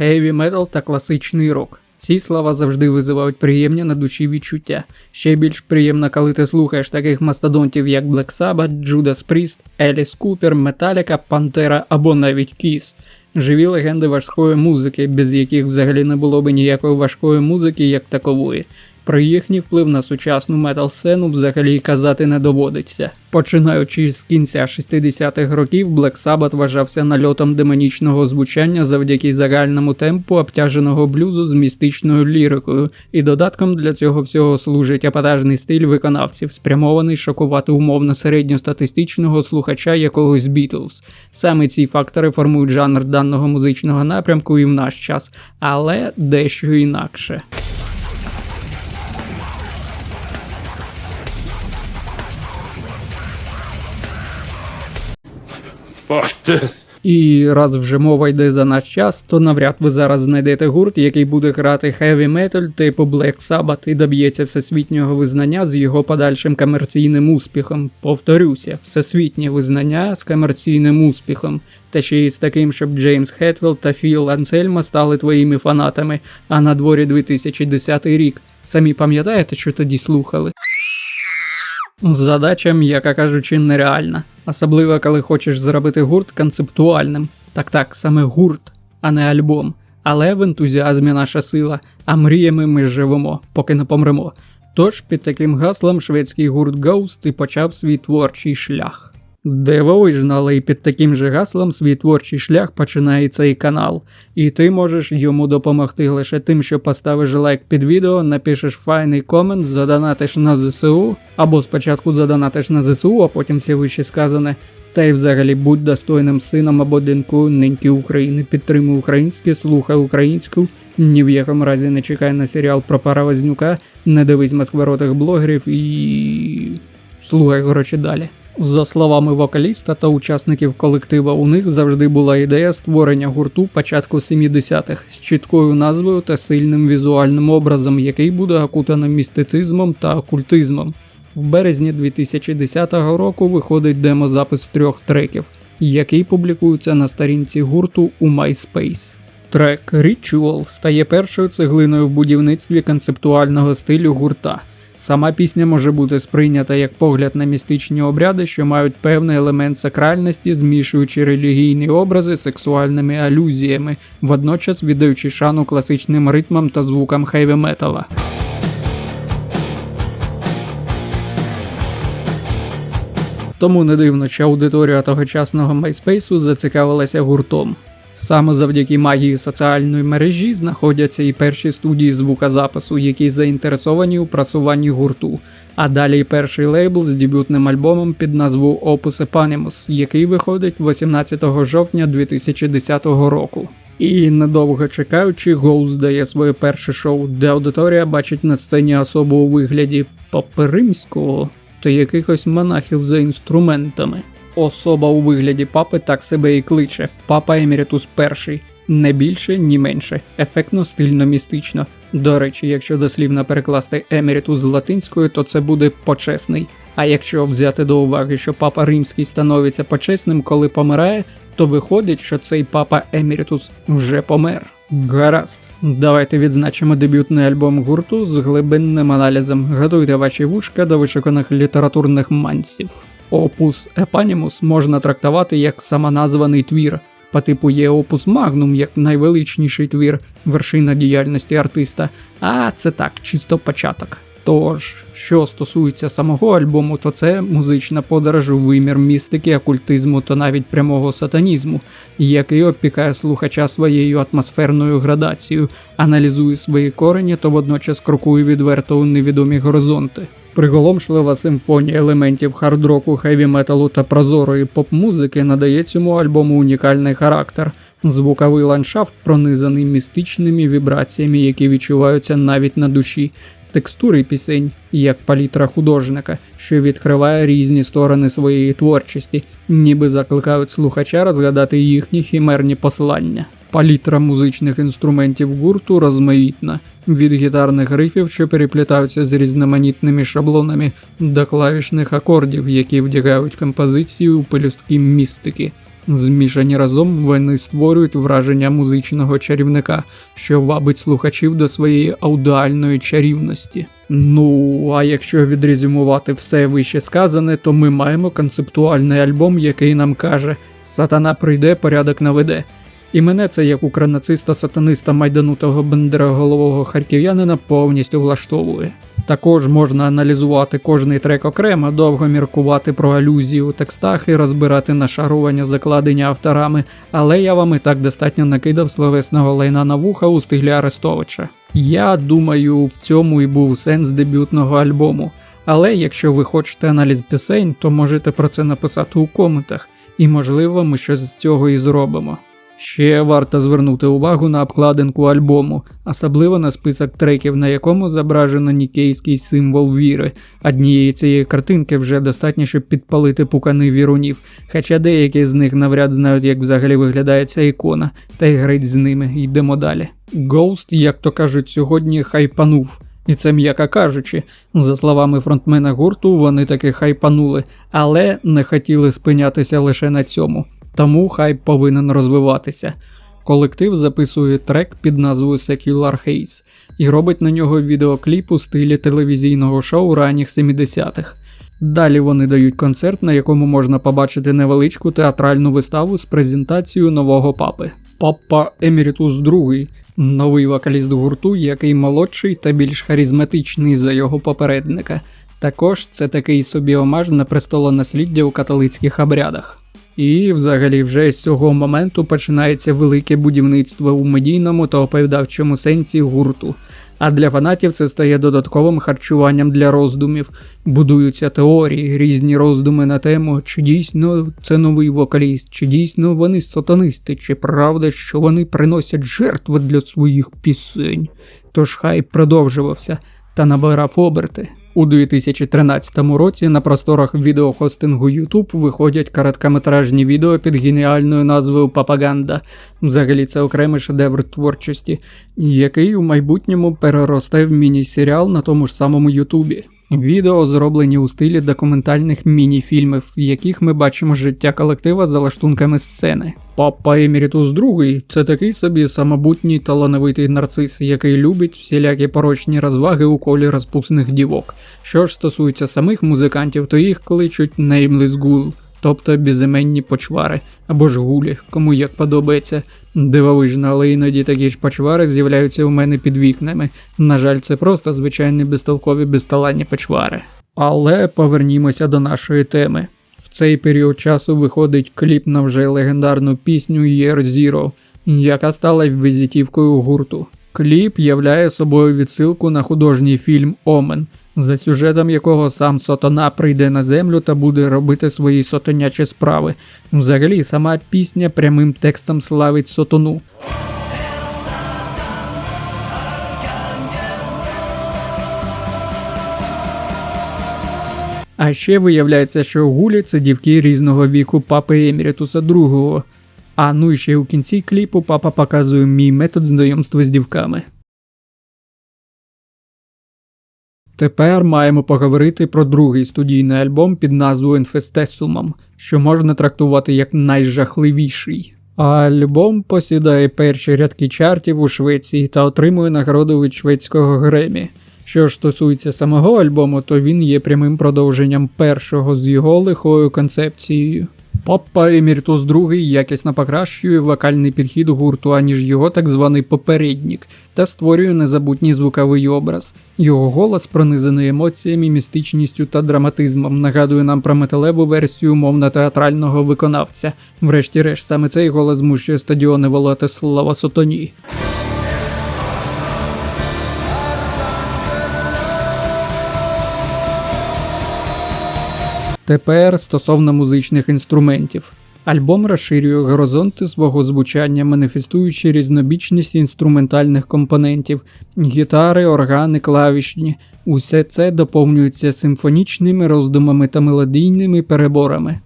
Heavy metal та класичний рок. Ці слова завжди визивають приємні на душі відчуття. Ще більш приємно, коли ти слухаєш таких мастодонтів, як Black Sabbath, Judas Priest, Alice Cooper, Metallica, Pantera або навіть Kiss. Живі легенди важкої музики, без яких взагалі не було б ніякої важкої музики як такової. Про їхній вплив на сучасну метал-сцену взагалі казати не доводиться. Починаючи з кінця 60-х років, Black Sabbath вважався нальотом демонічного звучання завдяки загальному темпу обтяженого блюзу з містичною лірикою, і додатком для цього всього служить епатажний стиль виконавців, спрямований шокувати умовно середньостатистичного слухача якогось Beatles. Саме ці фактори формують жанр даного музичного напрямку і в наш час, але дещо інакше. І раз вже мова йде за наш час, то навряд ви зараз знайдете гурт, який буде грати heavy metal типу Black Sabbath і доб'ється всесвітнього визнання з його подальшим комерційним успіхом. Повторюся, всесвітнє визнання з комерційним успіхом. Та ще й з таким, щоб Джеймс Хетвелл та Філ Ансельма стали твоїми фанатами, а на дворі 2010 рік. Самі пам'ятаєте, що тоді слухали? Задача, м'яко кажучи, нереальна. Особливо, коли хочеш зробити гурт концептуальним. Так так, саме гурт, а не альбом. Але в ентузіазмі наша сила, а мріями ми живемо, поки не помремо. Тож під таким гаслом шведський гурт Ghost і почав свій творчий шлях. Дивовижно, але і під таким же гаслом свій творчий шлях починає цей канал, і ти можеш йому допомогти лише тим, що поставиш лайк під відео, напишеш файний комент, задонатиш на ЗСУ, або спочатку задонатиш на ЗСУ, а потім все вище сказане. Та й взагалі будь достойним сином або донькою неньки України, підтримуй українське, слухай українську, ні в якому разі не чекай на серіал про Паравознюка, не дивись москворотих блогерів і слухай коротше далі. За словами вокаліста та учасників колектива, у них завжди була ідея створення гурту початку 70-х з чіткою назвою та сильним візуальним образом, який буде окутаним містицизмом та окультизмом. В березні 2010 року виходить демозапис трьох треків, який публікується на сторінці гурту у MySpace. Трек Ritual стає першою цеглиною в будівництві концептуального стилю гурта. Сама пісня може бути сприйнята як погляд на містичні обряди, що мають певний елемент сакральності, змішуючи релігійні образи сексуальними алюзіями, водночас віддаючи шану класичним ритмам та звукам хейві метала. Тому не дивно, що аудиторія тогочасного MySpace зацікавилася гуртом. Саме завдяки магії соціальної мережі знаходяться і перші студії звукозапису, які заінтересовані у просуванні гурту. А далі перший лейбл з дебютним альбомом під назву Opus Eponymous, який виходить 18 жовтня 2010 року. І недовго чекаючи, Ghost дає своє перше шоу, де аудиторія бачить на сцені особу у вигляді папи римського та якихось монахів за інструментами. Особа у вигляді папи так себе і кличе. Папа Емірітус перший. Не більше, ні менше. Ефектно, стильно, містично. До речі, якщо дослівно перекласти Емірітус з латинської, то це буде почесний. А якщо взяти до уваги, що папа римський становиться почесним, коли помирає, то виходить, що цей папа Емірітус вже помер. Гаразд, давайте відзначимо дебютний альбом гурту з глибинним аналізом. Готуйте ваші вушка до вишуканих літературних манців. Опус Епанімус можна трактувати як самоназваний твір, по типу є опус Магнум як найвеличніший твір, вершина діяльності артиста, а це так, чисто початок. Тож, що стосується самого альбому, то це музична подорож у вимір містики, окультизму та навіть прямого сатанізму, який опікає слухача своєю атмосферною градацією, аналізує свої корені та водночас крокує відверто у невідомі горизонти. Приголомшлива симфонія елементів хардроку, хеві металу та прозорої поп-музики надає цьому альбому унікальний характер. Звуковий ландшафт пронизаний містичними вібраціями, які відчуваються навіть на душі, текстури пісень, як палітра художника, що відкриває різні сторони своєї творчості, ніби закликають слухача розгадати їхні хімерні послання. Палітра музичних інструментів гурту розмаїтна, від гітарних рифів, що переплітаються з різноманітними шаблонами, до клавішних акордів, які вдягають композицію у пелюстки містики. Змішані разом вони створюють враження музичного чарівника, що вабить слухачів до своєї аудіальної чарівності. Ну, а якщо відрезюмувати все вище сказане, то ми маємо концептуальний альбом, який нам каже: Сатана прийде, порядок наведе. І мене це як укранациста сатаниста майданутого бендероголового харків'янина повністю влаштовує. Також можна аналізувати кожний трек окремо, довго міркувати про алюзії у текстах і розбирати нашарування закладення авторами, але я вам і так достатньо накидав словесного лайна на вуха у стилі Арестовича. Я думаю, в цьому і був сенс дебютного альбому. Але якщо ви хочете аналіз пісень, то можете про це написати у коментах, і можливо ми щось з цього і зробимо. Ще варто звернути увагу на обкладинку альбому, особливо на список треків, на якому зображено нікейський символ віри. Однієї цієї картинки вже достатньо, щоб підпалити пукани вірунів, хоча деякі з них навряд знають, як взагалі виглядає ця ікона, та й греть з ними, йдемо далі. Ghost, як то кажуть, сьогодні хайпанув. І це м'яко кажучи, за словами фронтмена гурту, вони таки хайпанули, але не хотіли спинятися лише на цьому тому хайп повинен розвиватися. Колектив записує трек під назвою Secular Haze і робить на нього відеокліп у стилі телевізійного шоу ранніх 70-х. Далі вони дають концерт, на якому можна побачити невеличку театральну виставу з презентацією нового папи. Папа Емірітус II, новий вокаліст гурту, який молодший та більш харизматичний за його попередника. Також це такий собі омаж на престолонасліддя у католицьких обрядах. І, взагалі, вже з цього моменту починається велике будівництво у медійному та оповідавчому сенсі гурту. А для фанатів це стає додатковим харчуванням для роздумів. Будуються теорії, різні роздуми на тему, чи дійсно це новий вокаліст, чи дійсно вони сатанисти, чи правда, що вони приносять жертви для своїх пісень. Тож хай продовжувався та набирав оберти. У 2013 році на просторах відеохостингу YouTube виходять короткометражні відео під геніальною назвою Папаганда. Взагалі це окремий шедевр творчості, який у майбутньому переросте в міні-серіал на тому ж самому Ютубі. Відео зроблені у стилі документальних міні-фільмів, в яких ми бачимо життя колектива за лаштунками сцени. Папа Емірітус II – це такий собі самобутній талановитий нарцис, який любить всілякі порочні розваги у колі розпусних дівок. Що ж стосується самих музикантів, то їх кличуть Nameless Ghoul, тобто безіменні почвари або ж гулі, кому як подобається. Дивовижно, але іноді такі ж почвари з'являються у мене під вікнами. На жаль, це просто звичайні безтолкові безталанні почвари. Але повернімося до нашої теми. В цей період часу виходить кліп на вже легендарну пісню Year Zero, яка стала візитівкою гурту. Кліп являє собою відсилку на художній фільм Омен, за сюжетом якого сам Сотона прийде на землю та буде робити свої сотонячі справи. Взагалі, сама пісня прямим текстом славить Сотону. А ще виявляється, що гулі це дівки різного віку папи Емірітуса II. А ну і ще у кінці кліпу папа показує мій метод знайомства з дівками. Тепер маємо поговорити про другий студійний альбом під назвою Інфестесумом, що можна трактувати як найжахливіший. Альбом посідає перші рядки чартів у Швеції та отримує нагороду від шведського Гремі. Що ж стосується самого альбому, то він є прямим продовженням першого з його лихою концепцією. Папа Еміртус II якісно покращує вокальний підхід гурту, аніж його так званий попереднік, та створює незабутній звуковий образ. Його голос, пронизаний емоціями, містичністю та драматизмом, нагадує нам про металеву версію умовно-театрального виконавця. Врешті-решт, саме цей голос змушує стадіони волати слава Сотоні. Тепер стосовно музичних інструментів. Альбом розширює горизонти свого звучання, маніфестуючи різнобічність інструментальних компонентів, гітари, органи, клавішні. Усе це доповнюється симфонічними роздумами та мелодійними переборами.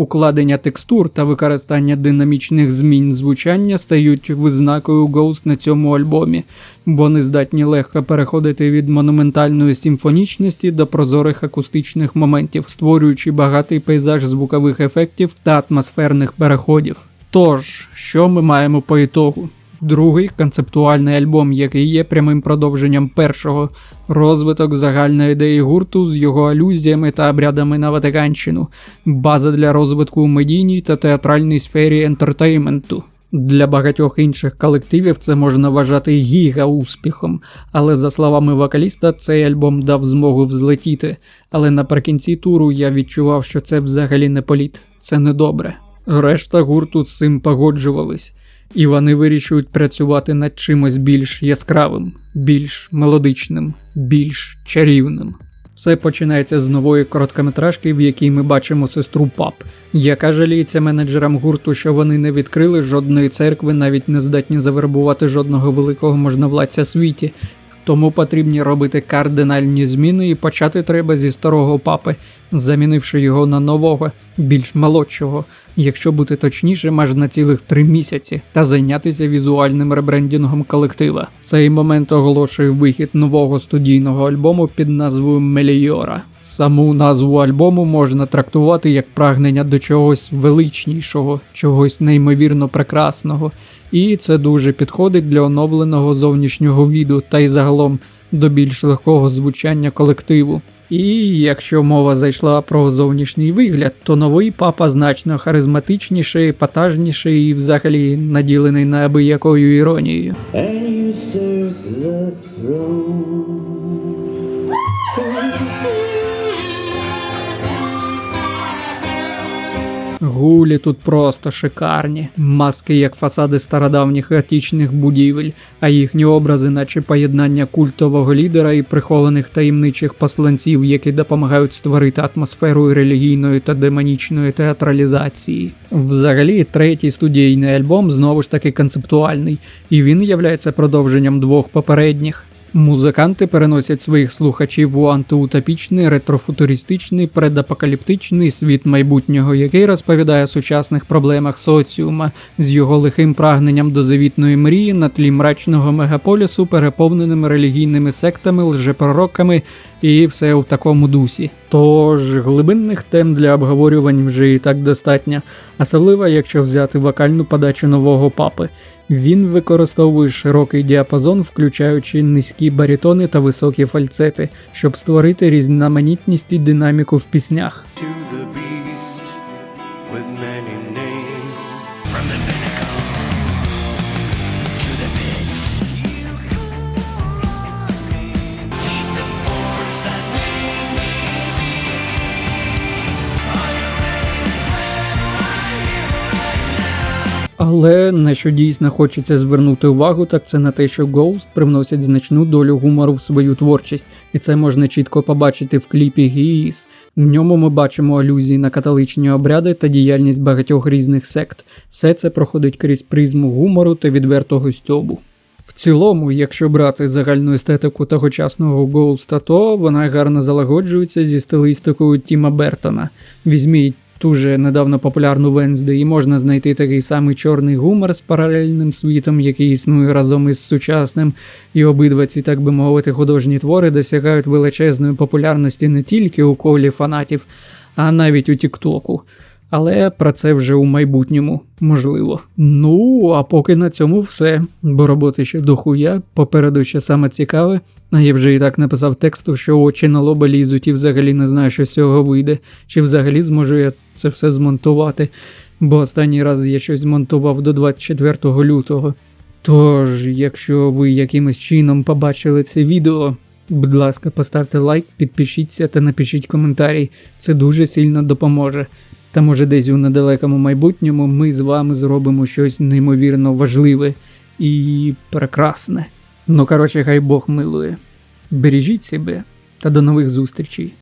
Укладення текстур та використання динамічних змін звучання стають визнакою Ghost на цьому альбомі, бо не здатні легко переходити від монументальної симфонічності до прозорих акустичних моментів, створюючи багатий пейзаж звукових ефектів та атмосферних переходів. Тож, що ми маємо по ітогу? Другий концептуальний альбом, який є прямим продовженням першого, розвиток загальної ідеї гурту з його алюзіями та обрядами на Ватиканщину, база для розвитку у медійній та театральній сфері ентертейменту. Для багатьох інших колективів це можна вважати гіга успіхом, але за словами вокаліста, цей альбом дав змогу взлетіти. Але наприкінці туру я відчував, що це взагалі не політ, це недобре. Решта гурту з цим погоджувались, і вони вирішують працювати над чимось більш яскравим, більш мелодичним, більш чарівним. Все починається з нової короткометражки, в якій ми бачимо сестру Пап, яка жаліється менеджерам гурту, що вони не відкрили жодної церкви, навіть не здатні завербувати жодного великого можновладця світі. Тому потрібні робити кардинальні зміни і почати треба зі старого папи, замінивши його на нового, більш молодшого, якщо бути точнішим, аж на цілих три місяці, та зайнятися візуальним ребрендінгом колектива. Цей момент оголошує вихід нового студійного альбому під назвою Меліора. Саму назву альбому можна трактувати як прагнення до чогось величнішого, чогось неймовірно прекрасного, і це дуже підходить для оновленого зовнішнього віду та й загалом до більш легкого звучання колективу. І якщо мова зайшла про зовнішній вигляд, то новий папа значно харизматичніший, епатажніший і взагалі наділений неабиякою іронією. Гулі тут просто шикарні, маски як фасади стародавніх готічних будівель, а їхні образи, наче поєднання культового лідера і прихованих таємничих посланців, які допомагають створити атмосферу релігійної та демонічної театралізації. Взагалі, третій студійний альбом знову ж таки концептуальний, і він являється продовженням двох попередніх. Музиканти переносять своїх слухачів у антиутопічний, ретрофутуристичний, предапокаліптичний світ майбутнього, який розповідає сучасних проблемах соціума з його лихим прагненням до завітної мрії на тлі мрачного мегаполісу, переповненим релігійними сектами, лжепророками і все в такому дусі. Тож глибинних тем для обговорювань вже і так достатньо, особливо якщо взяти вокальну подачу нового папи. Він використовує широкий діапазон, включаючи низькі барітони та високі фальцети, щоб створити різноманітність і динаміку в піснях. Але на що дійсно хочеться звернути увагу, так це на те, що Ghost привносять значну долю гумору в свою творчість, і це можна чітко побачити в кліпі Гіїс. В ньому ми бачимо алюзії на католичні обряди та діяльність багатьох різних сект. Все це проходить крізь призму гумору та відвертого стьобу. В цілому, якщо брати загальну естетику тогочасного Гоуста, то вона гарно залагоджується зі стилістикою Тіма Бертона. Візьміть ту же недавно популярну Венсди, і можна знайти такий самий чорний гумор з паралельним світом, який існує разом із сучасним, і обидва ці, так би мовити, художні твори досягають величезної популярності не тільки у колі фанатів, а навіть у Тіктоку. Але про це вже у майбутньому можливо. Ну а поки на цьому все, бо роботи ще дохуя, попереду ще саме цікаве. Я вже і так написав тексту, що очі на лоба лізуть і взагалі не знаю, що з цього вийде, чи взагалі зможу я це все змонтувати, бо останній раз я щось змонтував до 24 лютого. Тож, якщо ви якимось чином побачили це відео, будь ласка, поставте лайк, підпишіться та напишіть коментарі. Це дуже сильно допоможе. Та може десь у недалекому майбутньому ми з вами зробимо щось неймовірно важливе і прекрасне. Ну коротше, хай Бог милує. Бережіть себе та до нових зустрічей.